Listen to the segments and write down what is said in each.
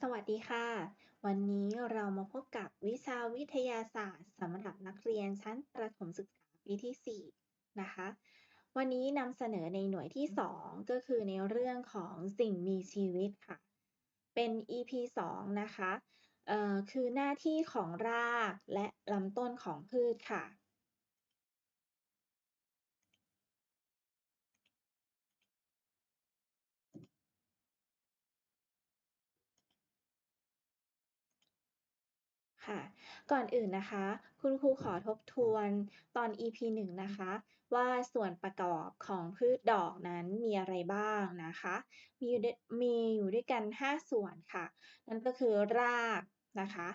สวัสดีค่ะ วันนี้เรามาพบกับวิชาวิทยาศาสตร์สำหรับนักเรียนชั้นประถมศึกษาปีที่ 4 นะคะ วันนี้นำเสนอในหน่วยที่ 2 ก็คือในเรื่องของสิ่งมีชีวิตค่ะ เป็น EP 2 นะคะ คือหน้าที่ของรากและลำต้นของพืชค่ะ ค่ะ ก่อนอื่นนะคะ คุณครูขอทบทวนตอน EP 1 นะคะ ว่าส่วนประกอบของพืชดอกนั้นมีอะไรบ้างนะคะ มีอยู่ด้วยมีอยู่ด้วยกัน 5 ส่วนค่ะ นั่นก็คือรากนะคะ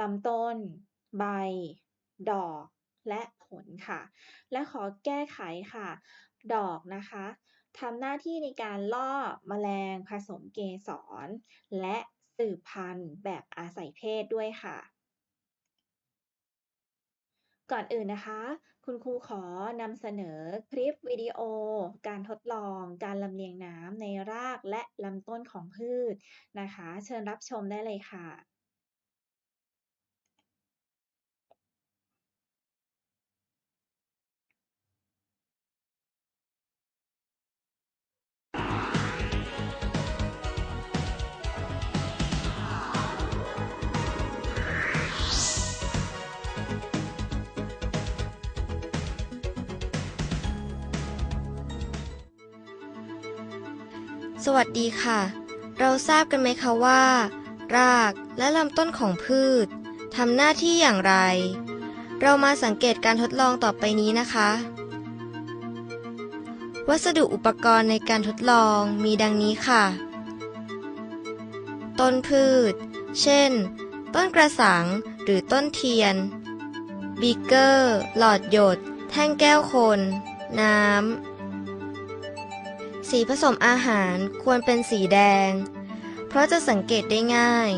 ลำต้น ใบ ดอก และผลค่ะ และขอแก้ไขค่ะ ดอกนะคะทำหน้าที่ในการล่อแมลงผสมเกสรและสืบพันธุ์แบบอาศัยเพศด้วยค่ะ ก่อนอื่นนะคะ คุณครูขอนำเสนอคลิปวิดีโอ การทดลอง การลำเลียงน้ำในรากและลำต้นของพืชนะคะ เชิญรับชมได้เลยค่ะ สวัสดีค่ะ เราทราบกันไหมคะว่า รากและลำต้นของพืชทำหน้าที่อย่างไร เรามาสังเกตการทดลองต่อไปนี้นะคะ วัสดุอุปกรณ์ในการทดลองมีดังนี้ค่ะ ต้นพืช เช่น ต้นกระสังหรือต้นเทียน บีเกอร์ หลอดหยด แท่งแก้วคน น้ำ สีผสมอาหารควรเป็นสีแดง เพราะจะสังเกตได้ง่าย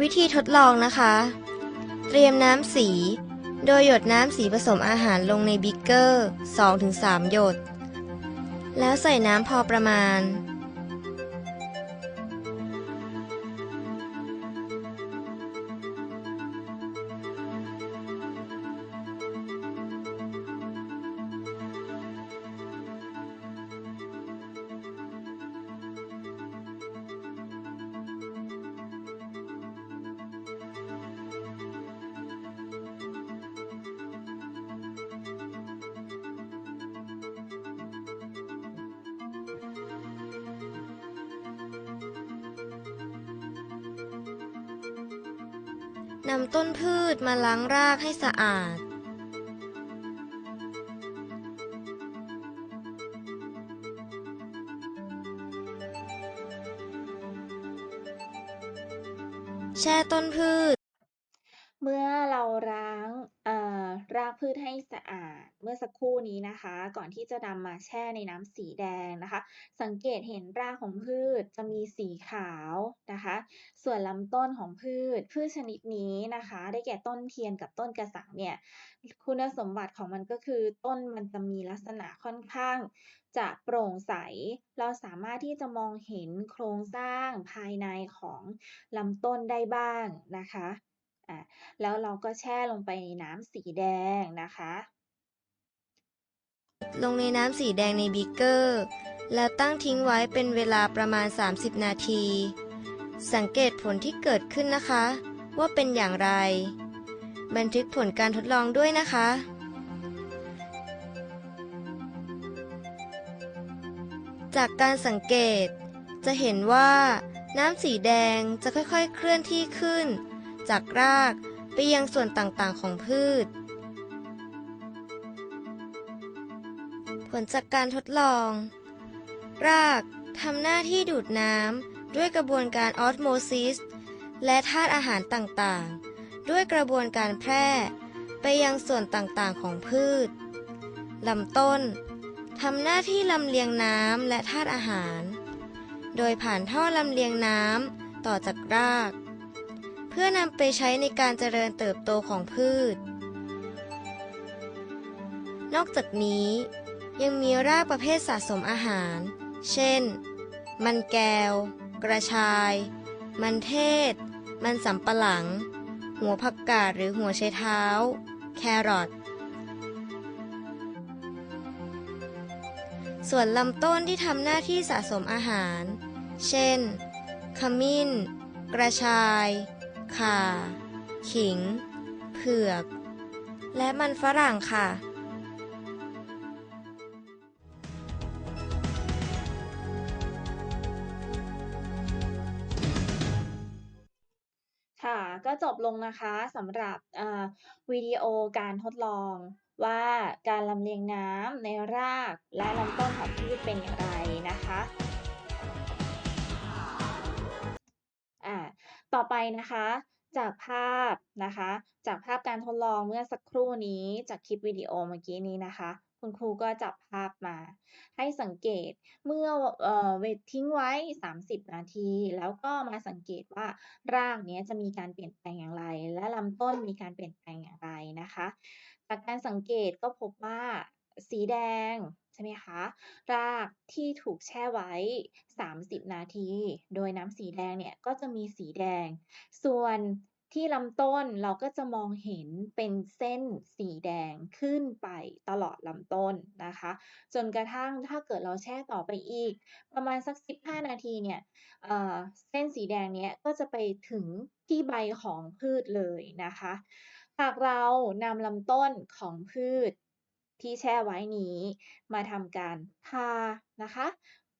วิธีทดลองนะคะ เตรียมน้ำสี โดยหยดน้ำสีผสมอาหารลงในบิ๊กเกอร์ 2-3 หยด แล้วใส่น้ำพอประมาณ นำต้นพืชมาล้างรากให้สะอาด เมื่อเราล้างรากพืชให้สะอาดเมื่อสักครู่นี้นะคะ ก่อนที่จะนำมาแช่ในน้ำสีแดงนะคะ สังเกตเห็นรากของพืชจะมีสีขาวนะคะ ส่วนลำต้นของพืชพืชชนิดนี้นะคะ ได้แก่ต้นเทียนกับต้นกระสังเนี่ยคุณสมบัติของมันก็คือต้นมันจะมีลักษณะค่อนข้าง จะโปร่งใส เราสามารถที่จะมองเห็นโครงสร้างภายในของลำต้นได้บ้างนะคะ อะแล้วเราก็แช่ลงไปในน้ำสีแดงนะคะ ลงในน้ำสีแดงในบีเกอร์ แล้วตั้งทิ้งไว้เป็นเวลาประมาณ 30 นาที สังเกตผลที่เกิดขึ้นนะคะ ว่าเป็นอย่างไร บันทึกผลการทดลองด้วยนะคะจากการสังเกต จะเห็นว่า น้ำสีแดงจะค่อยๆเคลื่อนที่ขึ้น จากรากไปยังส่วนต่างๆของพืช ผลจากการทดลอง รากทำหน้าที่ดูดน้ำด้วยกระบวนการออสโมซิส และธาตุอาหารต่างๆ ด้วยกระบวนการแพร่ไปยังส่วนต่างๆของพืชลำต้นทำหน้าที่ลำเลียงน้ำและธาตุอาหาร โดยผ่านท่อลำเลียงน้ำต่อจากราก เพื่อนำไปใช้ในการเจริญเติบโตของพืช นอกจากนี้ ยังมีรากประเภทสะสมอาหาร เช่น มันแก้ว กระชาย มันเทศ มันสำปะหลัง หัวผักกาดหรือหัวไชเท้า แครอทส่วนลำต้นที่ทำหน้าที่สะสมอาหาร เช่น ขมิ้น กระชาย ข่า ขิง เผือก และมันฝรั่งค่ะ ค่ะ ก็จบลงนะคะสำหรับวิดีโอการทดลองว่าการลำเลียงน้ำในรากและลำต้นของพืชเป็นอย่างไรนะคะอ่า ต่อไปนะคะ จากภาพนะคะ จากภาพการทดลองเมื่อสักครู่นี้จากคลิปวิดีโอเมื่อกี้นี้นะคะ คุณครูก็จับภาพมา ให้สังเกตเมื่อเออเวททิ้งไว้ 30 นาที แล้วก็มาสังเกตว่ารากนี้จะมีการเปลี่ยนแปลงอย่างไร และลำต้นมีการเปลี่ยนแปลงอย่างไรนะคะ จากการสังเกตก็พบว่า สีแดงใช่ไหมคะ รากที่ถูกแช่ไว้ 30 นาที โดยน้ำสีแดงเนี่ยก็จะมีสีแดง ส่วนที่ลำต้นเราก็จะมองเห็นเป็นเส้นสีแดงขึ้นไปตลอดลำต้นนะคะ จนกระทั่งถ้าเกิดเราแช่ต่อไปอีก ประมาณสัก 15 นาทีเนี่ยเเส้นสีแดงเนี้ยก็จะไปถึงที่ใบของพืชเลยนะคะ หากเรานำลำต้นของพืช ที่แช่ไว้นี้มาทำการพานะคะ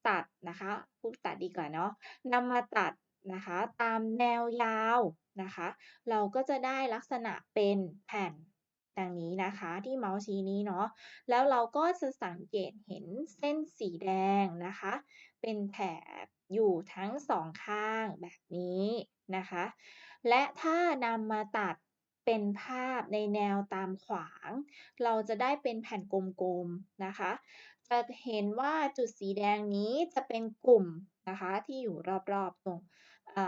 ตัดนะคะพูดตัดดีกว่าเนาะนำมาตัดนะคะตามแนวยาวนะคะ เราก็จะได้ลักษณะเป็นแผ่นดังนี้นะคะที่เมาส์ชี้นี้เนาะแล้วเราก็จะสังเกตเห็นเส้นสีแดงนะคะ เป็นแถบอยู่ทั้งสองข้างแบบนี้นะคะ และถ้านำมาตัด เป็นภาพในแนวตามขวาง เราจะได้เป็นแผ่นกลมๆนะคะ จะเห็นว่าจุดสีแดงนี้จะเป็นกลุ่มนะคะ ที่อยู่รอบๆตรงอ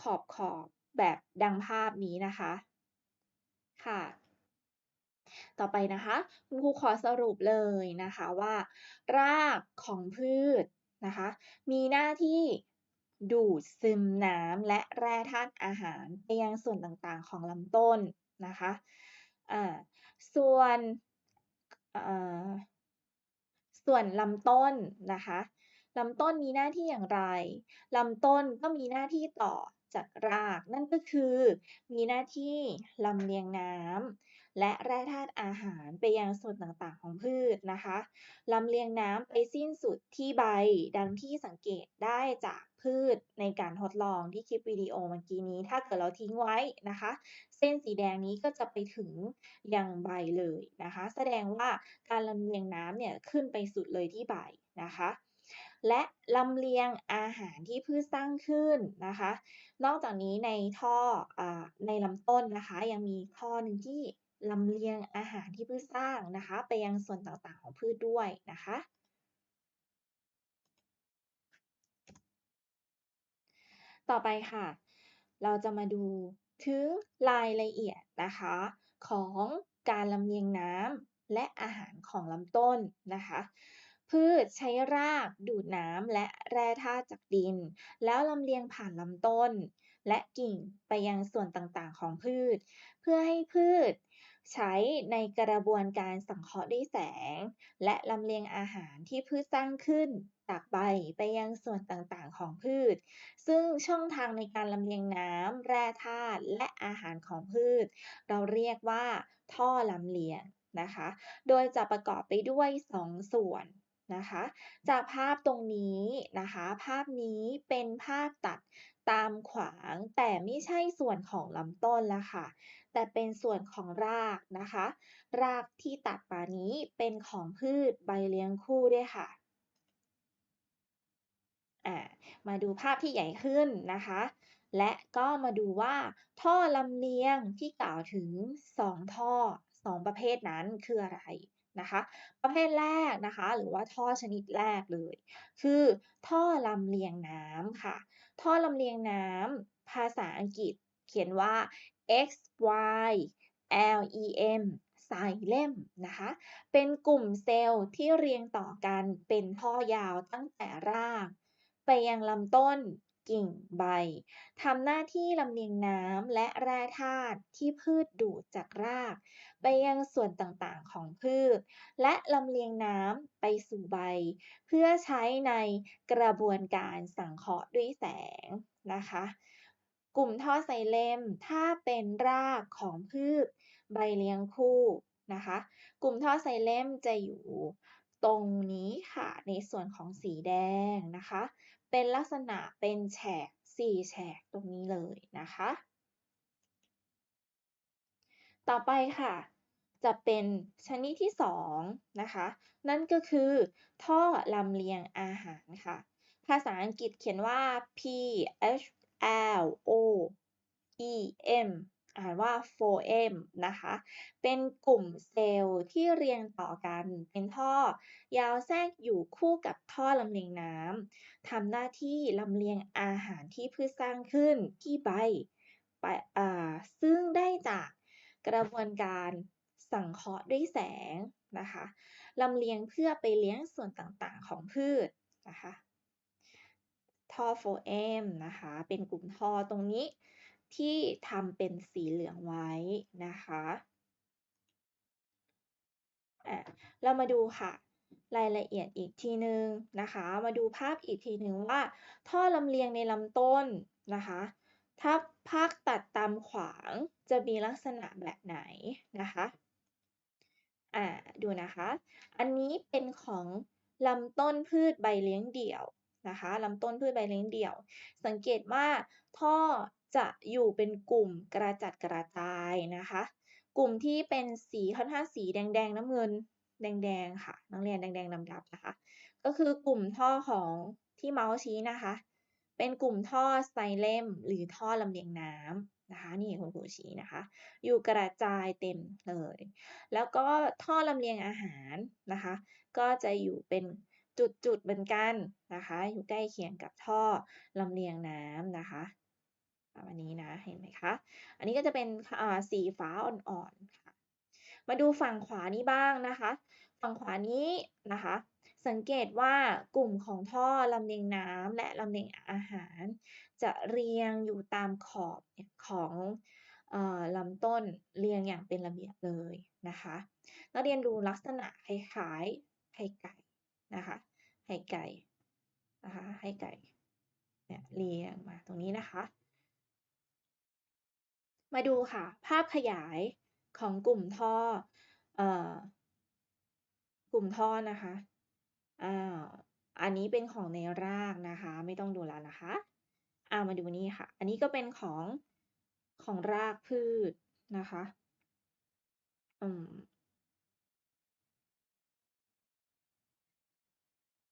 ขอบขอบแบบดังภาพนี้นะคะ ค่ะ ต่อไปนะคะคุณครูขอสรุปเลยนะคะว่า รากของพืชนะคะ มีหน้าที่ ดูดซึมน้ำและแร่ธาตุอาหารไปยังส่วนต่างๆของลำต้นนะคะอ่าส่วนส่วนลำต้นนะคะลำต้นมีหน้าที่อย่างไร ลำต้นก็มีหน้าที่ต่อจากราก นั่นก็คือ มีหน้าที่ลำเลียงน้ำ และแร่ธาตุอาหารไปยังส่วนต่างๆ ของพืชนะคะลำเลียงน้ำไปสิ้นสุดที่ใบดังที่สังเกตได้จากพืชในการทดลองที่คลิปวิดีโอเมื่อกี้นี้ ถ้าเกิดเราทิ้งไว้นะคะ เส้นสีแดงนี้ก็จะไปถึงยังใบเลยนะคะ แสดงว่าการลำเลียงน้ำเนี่ยขึ้นไปสุดเลยที่ใบนะคะและลำเลียงอาหารที่พืชสร้างขึ้นนะคะ นอกจากนี้ในท่ออในลำต้นนะคะ ยังมีท่อหนึ่งที่ ลำเลียงอาหารที่พืชสร้างนะคะ ไปยังส่วนต่างๆของพืชด้วยนะคะ ต่อไปค่ะ เราจะมาดูถึงรายละเอียดนะคะ ของการลำเลียงน้ำและอาหารของลำต้นนะคะพืชใช้รากดูดน้ำและแร่ธาตุจากดิน แล้วลำเลียงผ่านลำต้น และกิ่งไปยังส่วนต่างๆของพืช เพื่อให้พืช ใช้ในกระบวนการสังเคราะห์ด้วยแสง และลำเลียงอาหารที่พืชสร้างขึ้นจากใบไปยังส่วนต่างๆของพืช ซึ่งช่องทางในการลำเลียงน้ำแร่ธาตุและอาหารของพืช เราเรียกว่าท่อลำเลียงนะคะ โดยจะประกอบไปด้วย 2 ส่วนนะคะ จากภาพตรงนี้นะคะ ภาพนี้เป็นภาพตัดตามขวางแต่ไม่ใช่ส่วนของลำต้นละค่ะ แต่เป็นส่วนของรากนะคะ รากที่ตัดมานี้เป็นของพืชใบเลี้ยงคู่ด้วยค่ะมาดูภาพที่ใหญ่ขึ้นนะคะ และก็มาดูว่าท่อลำเลียงที่กล่าวถึง 2 ท่อ 2 ประเภทนั้นคืออะไรนะคะ ประเภทแรกนะคะ หรือว่าท่อชนิดแรกเลย คือท่อลำเลียงน้ำค่ะ ท่อลำเลียงน้ำภาษาอังกฤษเขียนว่า x y l e m ไซเลมนะคะ เป็นกลุ่มเซลล์ที่เรียงต่อกันเป็นท่อยาวตั้งแต่รากไปไปยังลำต้นกิ่งใบทำหน้าที่ลำเลียงน้ำและแร่ธาตุที่พืชดูดจากราก ไปยังส่วนต่างๆของพืช และลำเลียงน้ำไปสู่ใบ เพื่อใช้ในกระบวนการสังเคราะห์ด้วยแสงนะคะ กลุ่มท่อไซเลมถ้าเป็นรากของพืชใบเลี้ยงคู่นะคะ กลุ่มท่อไซเลมจะอยู่ตรงนี้ค่ะในส่วนของสีแดงนะคะ เป็นลักษณะเป็นแฉกสี่แฉกตรงนี้เลยนะคะ ต่อไปค่ะ จะเป็นชนิดที่สองนะคะ นั่นก็คือท่อลำเลียงอาหารค่ะ ภาษาอังกฤษเขียนว่า P H L O E M อ่านว่า phloem นะคะ เป็นกลุ่มเซลล์ที่เรียงต่อกัน เป็นท่อยาวแทรกอยู่คู่กับท่อลำเลียงน้ำ ทำหน้าที่ลำเลียงอาหารที่พืชสร้างขึ้นที่ใบไปอ่าซึ่งได้จากกระบวนการสังเคราะห์ด้วยแสงนะคะลำเลียงเพื่อไปเลี้ยงส่วนต่างๆของพืชนะคะ ท่อโฟเอมนะคะ เป็นกลุ่มท่อตรงนี้ที่ทำเป็นสีเหลืองไว้นะคะเรามาดูค่ะ รายละเอียดอีกทีหนึ่งนะคะ มาดูภาพอีกทีหนึ่งว่า ท่อลำเลียงในลำต้นนะคะ ถ้าภาคตัดตามขวางจะมีลักษณะแบบไหนนะคะอ่าดูนะคะ อันนี้เป็นของลำต้นพืชใบเลี้ยงเดี่ยว นะคะลำต้นพืชใบเลี้ยงเดี่ยว สังเกตว่าท่อจะอยู่เป็นกลุ่มกระจัดกระจายนะคะ กลุ่มที่เป็นสีค่อนข้างสีแดงๆน้ำเงินแดงๆค่ะนักเรียนแดงๆดำๆนะคะ ก็คือกลุ่มท่อของที่เมาส์ชี้นะคะ เป็นกลุ่มท่อไซเลมหรือท่อลำเลียงน้ำนะคะ นี่คุณครูชี้นะคะ อยู่กระจายเต็มเลย แล้วก็ท่อลำเลียงอาหารนะคะ ก็จะอยู่เป็น จุดๆเหมือนกันนะคะ อยู่ใกล้เคียงกับท่อลำเลียงน้ำนะคะอันนี้นะเห็นไหมคะ อันนี้ก็จะเป็นสีฟ้าอ่อนๆค่ะ มาดูฝั่งขวานี้บ้างนะคะ ฝั่งขวานี้นะคะ สังเกตว่ากลุ่มของท่อลำเลียงน้ำและลำเลียงอาหาร จะเรียงอยู่ตามขอบของลำต้นเรียงอย่างเป็นระเบียบเลยนะคะ นักเรียนดูลักษณะคล้ายๆไข่ไก่นะคะ ไข่ไก่นะคะไข่ไก่เนี่ยเรียงมาตรงนี้นะคะ มาดูค่ะ ภาพขยายของกลุ่มท่อเอ่อกลุ่มท่อนะคะอ่าอันนี้เป็นของในรากนะคะ ไม่ต้องดูแล้วนะคะอ่ามาดูนี่ค่ะ อันนี้ก็เป็นของของรากพืชนะคะ อืม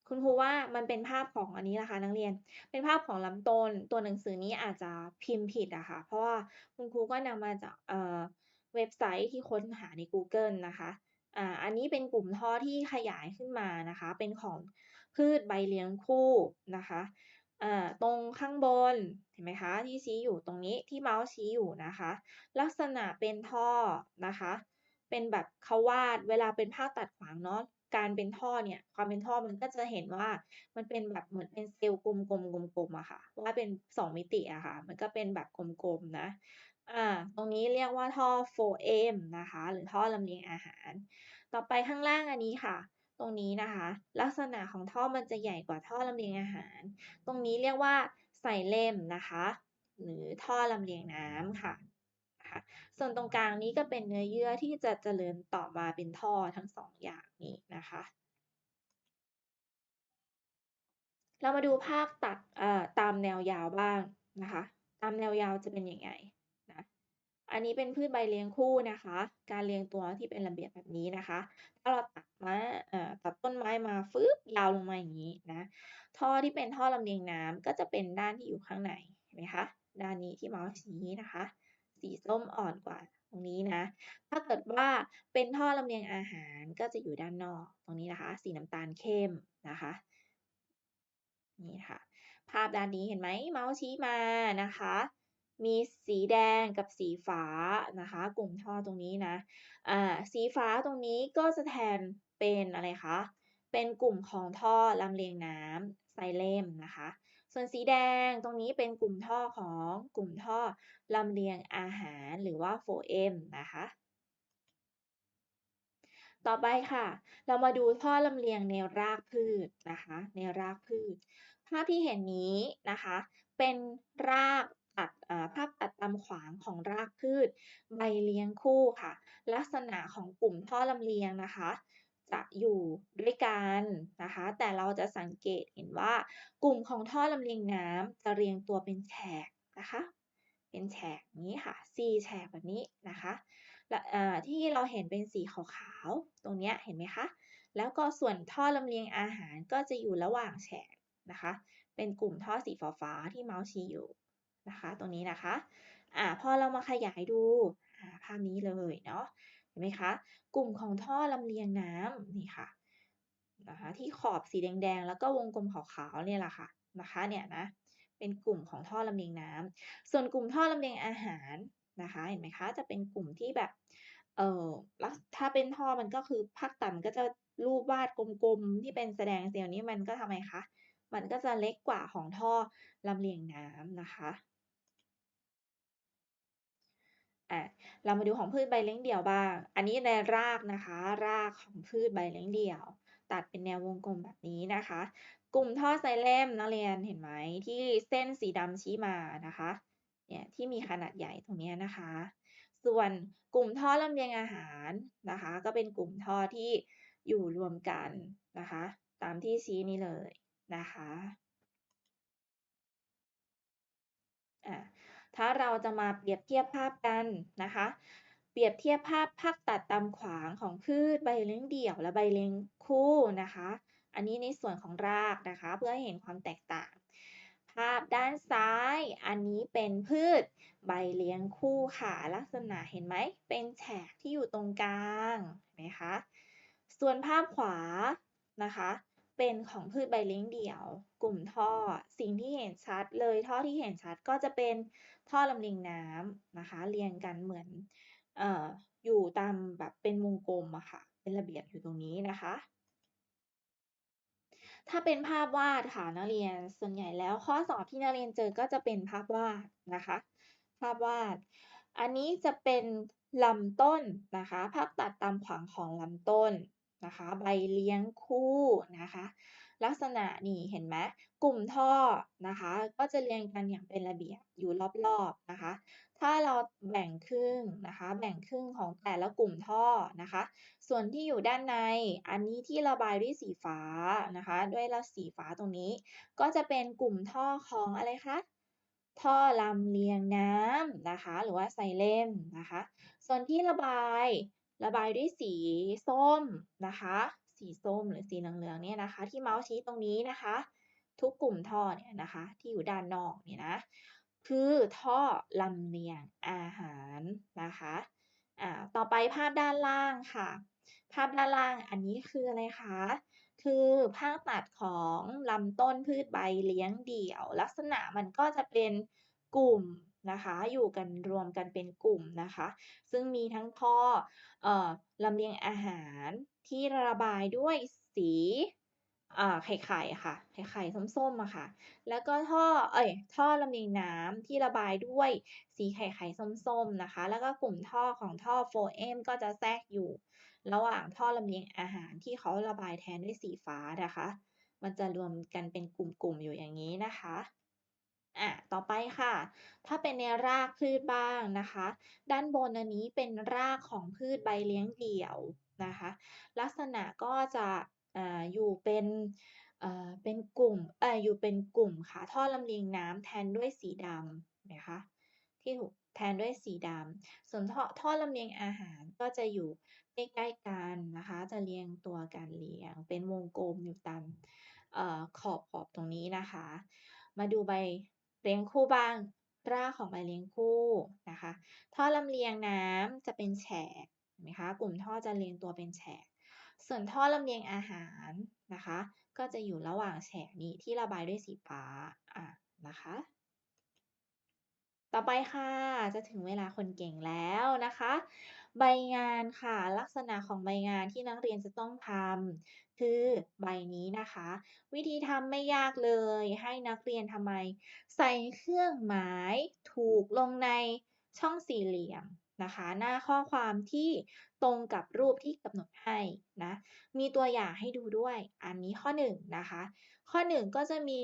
คุณครูว่ามันเป็นภาพของอันนี้นะคะนักเรียน เป็นภาพของลำต้น ตัวหนังสือนี้อาจจะพิมพ์ผิดอะคะ่ะ เพราะว่าคุณครูก็นำมาจากเเว็บไซต์ที่ค้นหาใน Google นะคะอ่าอันนี้เป็นกลุ่มท่อที่ขยายขึ้นมานะคะ เป็นของพืชใบเลี้ยงคู่นะคะอ่าตรงข้างบนเห็นไหมคะที่ชี้อยู่ตรงนี้ที่เมาส์ชี้อยู่นะคะ ลักษณะเป็นท่อนะคะ เป็นแบบเขาวาดเวลาเป็นภาพตัดขวางเนาะ การเป็นท่อเนี่ยความเป็นท่อมันก็จะเห็นว่ามันเป็นแบบเหมือนเป็นเซลล์กลมๆกลมๆอะค่ะ ว่าเป็นสองมิติอะค่ะ มันก็เป็นแบบกลมๆนะอ่าตรงนี้เรียกว่าท่อโฟมนะคะ หรือท่อลำเลียงอาหาร ต่อไปข้างล่างอันนี้ค่ะ ตรงนี้นะคะ ลักษณะของท่อมันจะใหญ่กว่าท่อลำเลียงอาหาร ตรงนี้เรียกว่าไซเลมนะคะ หรือท่อลำเลียงน้ำค่ะ ส่วนตรงกลางนี้ก็เป็นเนื้อเยื่อที่จะเจริญต่อมาเป็นท่อทั้งสองอย่างนี้นะคะ เรามาดูภาพตัดตามแนวยาวบ้างนะคะ ตามแนวยาวจะเป็นยังไงนะอันนี้เป็นพืชใบเลี้ยงคู่นะคะ การเรียงตัวที่เป็นระเบียบแบบนี้นะคะ ถ้าเราตัดมาตัดต้นไม้มาฟึบยาวลงมาอย่างนี้นะ ท่อที่เป็นท่อลำเลียงน้ำก็จะเป็นด้านที่อยู่ข้างในเห็นไหมคะ ด้านนี้ที่เมาส์ชี้นะคะ สีส้มอ่อนกว่าตรงนี้นะ ถ้าเกิดว่าเป็นท่อลำเลียงอาหารก็จะอยู่ด้านนอกตรงนี้นะคะ สีน้ำตาลเข้มนะคะ นี่ค่ะ ภาพด้านนี้เห็นไหมเมาส์ชี้มานะคะ มีสีแดงกับสีฟ้านะคะ กลุ่มท่อตรงนี้นะ อ่า สีฟ้าตรงนี้ก็จะแทนเป็นอะไรคะ เป็นกลุ่มของท่อลำเลียงน้ำไซเลมนะคะ ส่วนสีแดงตรงนี้เป็นกลุ่มท่อของกลุ่มท่อลำเลียงอาหารหรือว่าโฟมนะคะ ต่อไปค่ะ เรามาดูท่อลำเลียงในรากพืชนะคะ ในรากพืช ภาพที่เห็นนี้นะคะ เป็นรากตัดภาพตัดตามขวางของรากพืช ใบเลี้ยงคู่ค่ะ ลักษณะของกลุ่มท่อลำเลียงนะคะ จะอยู่ด้วยกันนะคะ แต่เราจะสังเกตเห็นว่ากลุ่มของท่อลำเลียงน้ำจะเรียงตัวเป็นแฉกนะคะ เป็นแฉกนี้ค่ะ4แฉกแบบนี้นะคะและที่เราเห็นเป็นสีขาวๆตรงนี้เห็นไหมคะ แล้วก็ส่วนท่อลำเลียงอาหารก็จะอยู่ระหว่างแฉกนะคะ เป็นกลุ่มท่อสีฟ้าๆที่เมาส์ชี้อยู่นะคะ ตรงนี้นะคะอ่าพอเรามาขยายดูภาพนี้เลยเนาะ ห็นไหมคะ กลุ่มของท่อลำเลียงน้ำนี่ค่ะนะคะที่ขอบสีแดงๆ แล้วก็วงกลมขาวๆเนี่ยแหละค่ะนะคะเนี่ยนะเป็นกลุ่มของท่อลำเลียงน้ำส่วนกลุ่มท่อลำเลียงอาหารนะคะเห็นไหมคะจะเป็นกลุ่มที่แบบเออถ้าเป็นท่อมันก็คือภาคต่ำก็จะรูปวาดกลมๆที่เป็นแสดงเซลล์นี้มันก็ทำไมคะมันก็จะเล็กกว่าของท่อลำเลียงน้ำนะคะ อะเรามาดูของพืชใบเลี้ยงเดี่ยวบ้าง อันนี้ในรากนะคะ รากของพืชใบเลี้ยงเดี่ยว ตัดเป็นแนววงกลมแบบนี้นะคะ กลุ่มท่อไซเลมนักเรียนเห็นไหมที่เส้นสีดำชี้มานะคะ เนี่ยที่มีขนาดใหญ่ตรงนี้นะคะ ส่วนกลุ่มท่อลำเลียงอาหารนะคะ ก็เป็นกลุ่มท่อที่อยู่รวมกันนะคะ ตามที่ชี้นี้เลยนะคะอะ ถ้าเราจะมาเปรียบเทียบภาพกันนะคะ เปรียบเทียบภาพภาคตัดตามขวางของพืชใบเลี้ยงเดี่ยวและใบเลี้ยงคู่นะคะ อันนี้ในส่วนของรากนะคะ เพื่อให้เห็นความแตกต่าง ภาพด้านซ้าย อันนี้เป็นพืชใบเลี้ยงคู่ค่ะ ลักษณะเห็นไหม เป็นแฉกที่อยู่ตรงกลาง เห็นไหมคะ ส่วนภาพขวานะคะ เป็นของพืชใบเลี้ยงเดี่ยว กลุ่มท่อ สิ่งที่เห็นชัดเลยท่อที่เห็นชัดก็จะเป็นท่อลำเลียงน้ำนะคะ เรียงกันเหมือนอออยู่ตามแบบเป็นวงกลมอะค่ะ เป็นระเบียบอยู่ตรงนี้นะคะ ถ้าเป็นภาพวาดค่ะนักเรียนส่วนใหญ่แล้วข้อสอบที่นักเรียนเจอก็จะเป็นภาพวาดนะคะ ภาพวาด อันนี้จะเป็นลำต้นนะคะ ภาพตัดตามขวางของลำต้น นะคะ ใบเลี้ยงคู่นะคะ ลักษณะนี่เห็นไหมกลุ่มท่อนะคะ ก็จะเรียงกันอย่างเป็นระเบียบอยู่รอบๆนะคะ ถ้าเราแบ่งครึ่งนะคะ แบ่งครึ่งของแต่ละกลุ่มท่อนะคะ ส่วนที่อยู่ด้านในอันนี้ที่ระบายด้วยสีฟ้านะคะ ด้วยละสีฟ้าตรงนี้ ก็จะเป็นกลุ่มท่อของอะไรคะท่อลำเลียงน้ำนะคะ หรือว่าไซเลมนะคะ ส่วนที่ระบาย ระบายด้วยสีส้มนะคะ สีส้มหรือสีเหลืองๆเนี่ยนะคะ ที่เมาส์ชี้ตรงนี้นะคะ ทุกกลุ่มท่อเนี่ยนะคะ ที่อยู่ด้านนอกเนี่ยนะคือท่อลำเลียงอาหารนะคะอ่าต่อไปภาพด้านล่างค่ะ ภาพด้านล่างอันนี้คืออะไรคะคือภาพตัดของลำต้นพืชใบเลี้ยงเดี่ยว ลักษณะมันก็จะเป็นกลุ่ม นะคะ อยู่กันรวมกันเป็นกลุ่มนะคะ ซึ่งมีทั้งท่อเอ่อลำเลียงอาหารที่ระบายด้วยสีอ่าไข่ค่ะ ไข่ๆส้มๆอะค่ะ แล้วก็ท่อ เอ้ย ท่อลำเลียงน้ำที่ระบายด้วยสีไข่ๆส้มๆนะคะ แล้วก็กลุ่มท่อของท่อโฟมก็จะแทรกอยู่ ระหว่างท่อลำเลียงอาหารที่เขาระบายแทนด้วยสีฟ้านะคะ มันจะรวมกันเป็นกลุ่มๆอยู่อย่างนี้นะคะ อะต่อไปค่ะ ถ้าเป็นในรากพืชบ้างนะคะ ด้านบนอันนี้เป็นรากของพืชใบเลี้ยงเดี่ยวนะคะ ลักษณะก็จะอ่าอยู่เป็นเอ่อเป็นกลุ่มเอ่ออยู่เป็นกลุ่มค่ะท่อลำเลียงน้ำแทนด้วยสีดำนะคะที่ถูกแทนด้วยสีดำส่วนท่อท่อลำเลียงอาหารก็จะอยู่ใกล้ๆกันนะคะ จะเรียงตัวกันเรียง เป็นวงกลมอยู่ตามอ่อขอบขอบตรงนี้นะคะ มาดูใบ เลี้ยงคู่บ้าง รากของใบเลี้ยงคู่นะคะ ท่อลำเลียงน้ำจะเป็นแฉกเห็นไหมคะ กลุ่มท่อจะเรียงตัวเป็นแฉก ส่วนท่อลำเลียงอาหารนะคะ ก็จะอยู่ระหว่างแฉกนี้ที่ระบายด้วยสีฟ้าอะนะคะ ต่อไปค่ะ จะถึงเวลาคนเก่งแล้วนะคะ ใบงานค่ะ ลักษณะของใบงานที่นักเรียนจะต้องทำคือใบนี้นะคะ วิธีทำไม่ยากเลย ให้นักเรียนทำไม ใส่เครื่องหมายถูกลงในช่องสี่เหลี่ยมนะคะ หน้าข้อความที่ตรงกับรูปที่กำหนดให้นะ มีตัวอย่างให้ดูด้วย อันนี้ข้อหนึ่งนะคะ ข้อหนึ่งก็จะมี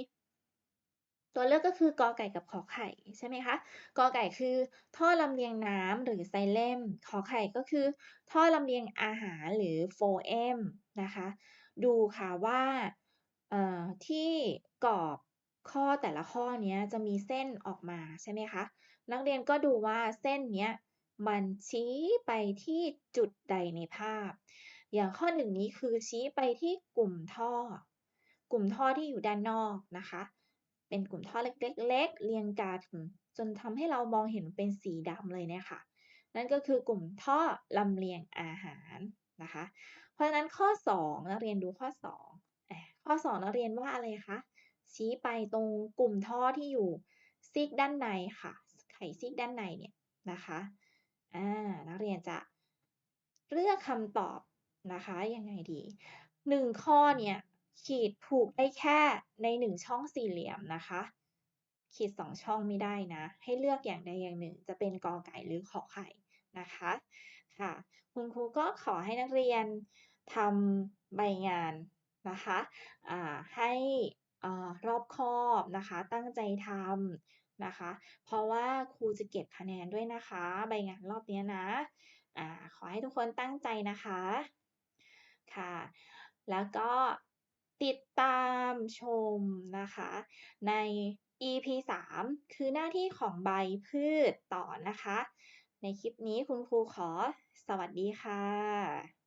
ตัวเลือกก็คือกอไก่กับขอไข่ใช่ไหมคะ กอไก่คือท่อลำเลียงน้ำหรือไซเลม ขอไข่ก็คือท่อลำเลียงอาหารหรือโฟเอมนะคะ ดูค่ะว่าที่กรอบข้อแต่ละข้อนี้จะมีเส้นออกมาใช่ไหมคะ นักเรียนก็ดูว่าเส้นนี้มันชี้ไปที่จุดใดในภาพ อย่างข้อหนึ่งนี้คือชี้ไปที่กลุ่มท่อ กลุ่มท่อที่อยู่ด้านนอกนะคะ เป็นกลุ่มท่อเล็กๆเรียงกันจนทำให้เรามองเห็นเป็นสีดำเลยเนี่ยค่ะนั่นก็คือกลุ่มท่อลำเลียงอาหารนะคะ เพราะฉะนั้นข้อ2นักเรียนดูข้อ2อข้อ2นักเรียนว่าอะไรคะชี้ไปตรงกลุ่มท่อที่อยู่ซีกด้านในค่ะ ไขซีกด้านในเนี่ยนะคะอ่านักเรียนจะเลือกคำตอบนะคะยังไงดีหนึ่งข้อเนี่ย ขีดผูกได้แค่ในหนึ่งช่องสี่เหลี่ยมนะคะ ขีดสองช่องไม่ได้นะ ให้เลือกอย่างใดอย่างหนึ่ง จะเป็นกอไก่หรือขอไข่นะคะค่ะ คุณครูก็ขอให้นักเรียนทำใบงานนะคะให้รอบคอบนะคะ ตั้งใจทำนะคะ เพราะว่าครูจะเก็บคะแนนด้วยนะคะ ใบงานรอบนี้นะอ่าขอให้ทุกคนตั้งใจนะคะค่ะ แล้วก็ ติดตามชมนะคะ ใน EP 3 คือหน้าที่ของใบพืชต่อนะคะ ในคลิปนี้คุณครูขอสวัสดีค่ะ